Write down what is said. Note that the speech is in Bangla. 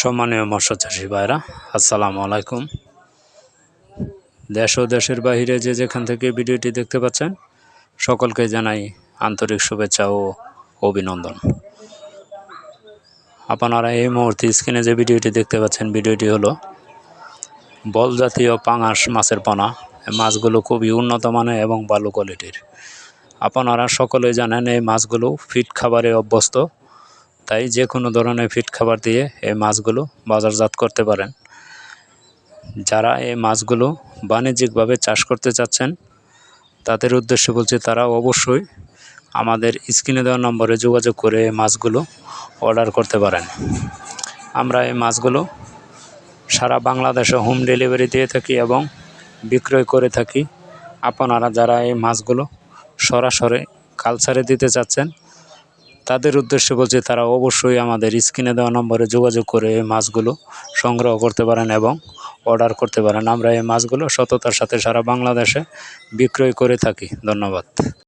সম্মানীয় মৎস্য চাষি ভাইরা, আসসালামু আলাইকুম। দেশ ও দেশের বাহিরে যে যেখান থেকে ভিডিওটি দেখতে পাচ্ছেন, সকলকে জানাই আন্তরিক শুভেচ্ছা ও অভিনন্দন। আপনারা এই মুহূর্তে স্ক্রিনে যে ভিডিওটি দেখতে পাচ্ছেন, ভিডিওটি হলো বল জাতীয় পাঙাশ মাছের পোনা। মাছগুলো খুবই উন্নত মানের এবং ভালো কোয়ালিটির আপনারা সকলেই জানেন এই মাছগুলো ফিট খাবারে অভ্যস্ত। তাই যে কোনো ধরনের ফিট খাবার দিয়ে এই মাছগুলো বাজারজাত করতে পারেন। যারা এই মাছগুলো বাণিজ্যিকভাবে চাষ করতে চাচ্ছেন, তাদের উদ্দেশ্যে বলছি তারা অবশ্যই আমাদের স্ক্রিনে দেওয়া নম্বরে যোগাযোগ করে মাছগুলো অর্ডার করতে পারেন। আমরা এই মাছগুলো সারা বাংলাদেশে হোম ডেলিভারি দিয়ে থাকি এবং বিক্রয় করে থাকি। আপনারা যারা এই মাছগুলো সরাসরি কালচারে দিতে চাচ্ছেন তাদের উদ্দেশ্যে বলছি তারা অবশ্যই আমাদের স্ক্রিনে দেওয়া নম্বরে যোগাযোগ করে এই মাছগুলো সংগ্রহ করতে পারেন এবং অর্ডার করতে পারেন। আমরা এই মাছগুলো সততার সাথে সারা বাংলাদেশে বিক্রয় করে থাকি। ধন্যবাদ।